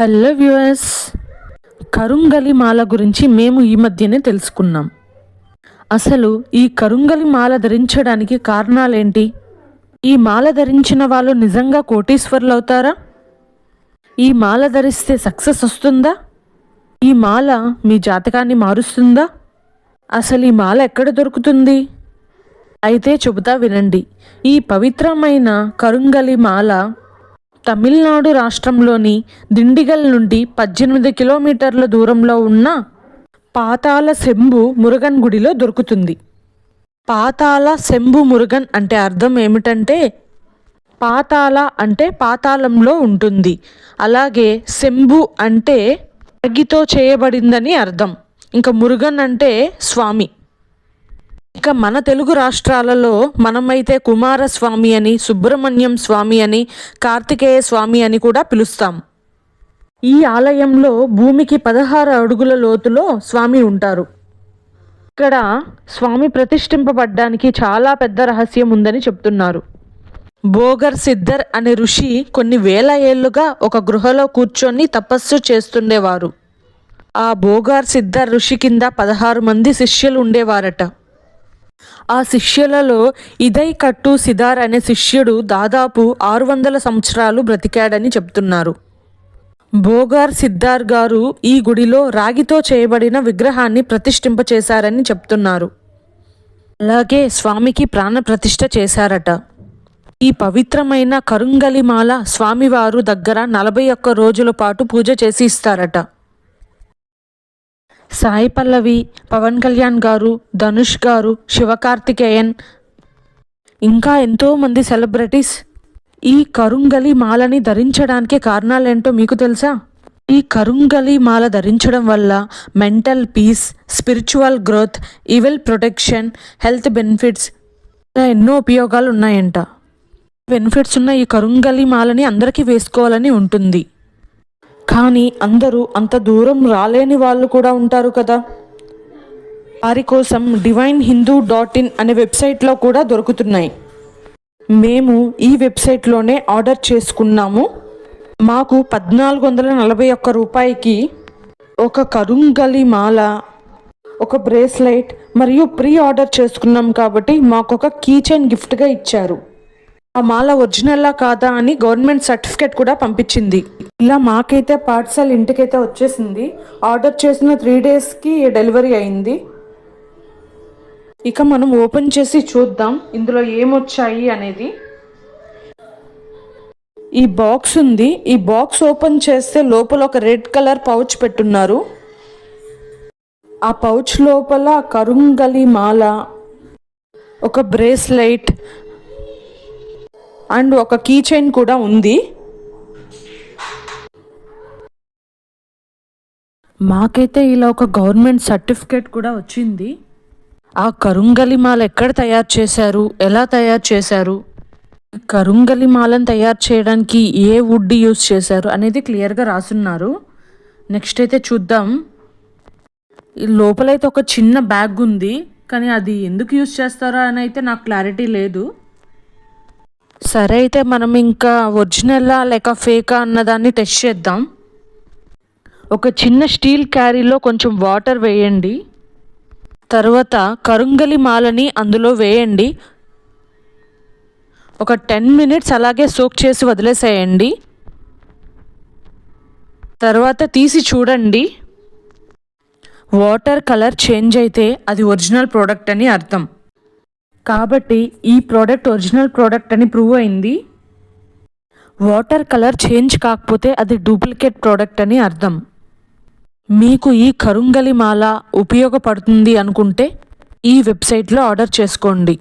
Hello viewers కరుంగలి మాల గురించి మేము ఈ మధ్యనే తెలుసుకున్నాం. అసలు ఈ కరుంగలి మాల ధరించడానికి కారణాలేంటి? ఈ మాల ధరించిన వాళ్ళు నిజంగా కోటీశ్వర్లు అవుతారా ఈ మాల ధరిస్తే సక్సెస్ వస్తుందా? ఈ మాల మీ జాతకాన్ని మారుస్తుందా? అసలు ఈ మాల ఎక్కడ దొరుకుతుంది? అయితే చెబుతా వినండి. ఈ పవిత్రమైన కరుంగలి మాల తమిళనాడు రాష్ట్రంలోని దిండిగల్ నుండి పద్దెనిమిది కిలోమీటర్ల దూరంలో ఉన్న పాతాల శంభు మురుగన్ గుడిలో దొరుకుతుంది. పాతాల శంభు మురుగన్ అంటే అర్థం ఏమిటంటే పాతాల అంటే పాతాళంలో ఉంటుంది. అలాగే శంభు అంటే అగ్గితో చేయబడిందని అర్థం. ఇంకా మురుగన్ అంటే స్వామి. ఇక మన తెలుగు రాష్ట్రాలలో మనమైతే కుమారస్వామి అని సుబ్రహ్మణ్యం స్వామి అని కార్తికేయ స్వామి అని కూడా పిలుస్తాం. ఈ ఆలయంలో భూమికి పదహారు అడుగుల లోతులో స్వామి ఉంటారు. ఇక్కడ స్వామి ప్రతిష్ఠింపబడ్డానికి చాలా పెద్ద రహస్యం ఉందని చెప్తున్నారు. బోగర్ సిద్ధర్ అనే ఋషి కొన్ని వేల ఏళ్ళుగా ఒక గృహలో కూర్చొని తపస్సు చేస్తుండేవారు. ఆ బోగార్ సిద్ధర్ ఋషి కింద పదహారు మంది శిష్యులు ఉండేవారట. ఆ శిష్యులలో ఇదై కట్టు సిదార్ అనే శిష్యుడు దాదాపు ఆరు వందల సంవత్సరాలు బ్రతికాడని చెప్తున్నారు. బోగార్ సిద్ధార్ గారు ఈ గుడిలో రాగితో చేయబడిన విగ్రహాన్ని ప్రతిష్ఠింపచేశారని చెప్తున్నారు. అలాగే స్వామికి ప్రాణప్రతిష్ఠ చేశారట. ఈ పవిత్రమైన కరుంగలిమాల స్వామివారు దగ్గర నలభై ఒక్క రోజుల పాటు పూజ చేసి ఇస్తారట. సాయి పల్లవి పవన్ కళ్యాణ్ గారు ధనుష్ గారు శివకార్తికేయన్. ఇంకా ఎంతోమంది సెలబ్రిటీస్ ఈ కరుంగలి మాలని ధరించడానికి కారణాలేంటో మీకు తెలుసా? ఈ కరుంగలి మాల ధరించడం వల్ల mental peace spiritual growth evil protection health benefits ఇలా ఎన్నో ఉపయోగాలు ఉన్నాయంట బెనిఫిట్స్ ఉన్న ఈ కరుంగలి మాలని అందరికీ వేసుకోవాలని ఉంటుంది. కానీ అందరూ అంత దూరం రాలేని వాళ్ళు కూడా ఉంటారు కదా. వారి కోసం డివైన్ హిందూ డాట్ ఇన్ అనే వెబ్సైట్లో కూడా దొరుకుతున్నాయి. మేము ఈ వెబ్సైట్లోనే ఆర్డర్ చేసుకున్నాము. మాకు పద్నాలుగు వందల నలభై ఒక్క రూపాయికి ఒక కరుంగలి మాల ఒక బ్రేస్లైట్ మరియు ప్రీ ఆర్డర్ చేసుకున్నాం కాబట్టి మాకు ఒక కీచైన్ గిఫ్ట్గా ఇచ్చారు. ఆ మాల ఒరిజినల్లా కాదా అని గవర్నమెంట్ సర్టిఫికేట్ కూడా పంపించింది. ఇలా మాకైతే పార్సల్ ఇంటికైతే వచ్చేసింది. ఆర్డర్ చేసిన త్రీ డేస్కి డెలివరీ అయింది. ఇక మనం ఓపెన్ చేసి చూద్దాం ఇందులో ఏమొచ్చాయి అనేది. ఈ బాక్స్ ఉంది. ఈ బాక్స్ ఓపెన్ చేస్తే లోపల ఒక రెడ్ కలర్ పౌచ్ పెట్టున్నారు. ఆ పౌచ్ లోపల కరుంగలి మాల ఒక బ్రేస్లైట్ అండ్ ఒక కీ చైన్ కూడా ఉంది. మాకైతే ఇలా ఒక గవర్నమెంట్ సర్టిఫికేట్ కూడా వచ్చింది. ఆ కరుంగలి మాల ఎక్కడ తయారు చేశారు? ఎలా తయారు చేశారు? కరుంగలి మాలను తయారు చేయడానికి ఏ వుడ్ యూస్ చేశారు అనేది క్లియర్గా రాసున్నారు. నెక్స్ట్ అయితే చూద్దాం. ఈ లోపలైతే ఒక చిన్న బ్యాగ్ ఉంది. కానీ అది ఎందుకు యూస్ చేస్తారో అని అయితే నాకు క్లారిటీ లేదు. సరే అయితే మనం ఇంకా ఒరిజినలా లేక ఫేకా అన్నదాన్ని టెస్ట్ చేద్దాం. ఒక చిన్న స్టీల్ క్యారీలో కొంచెం వాటర్ వేయండి. తర్వాత కరుంగలి మాలని అందులో వేయండి. ఒక టెన్ మినిట్స్ అలాగే సోక్ చేసి వదిలేసేయండి. తర్వాత తీసి చూడండి. వాటర్ కలర్ చేంజ్ అయితే అది ఒరిజినల్ ప్రోడక్ట్ అని అర్థం. కాబట్టి ఈ ప్రోడక్ట్ ఒరిజినల్ ప్రోడక్ట్ అని ప్రూవ్ అయింది. వాటర్ కలర్ చేంజ్ కాకపోతే అది డూప్లికేట్ ప్రోడక్ట్ అని అర్థం. మీకు ఈ కరుంగలి మాల ఉపయోగపడుతుంది అనుకుంటే ఈ వెబ్సైట్లో ఆర్డర్ చేసుకోండి.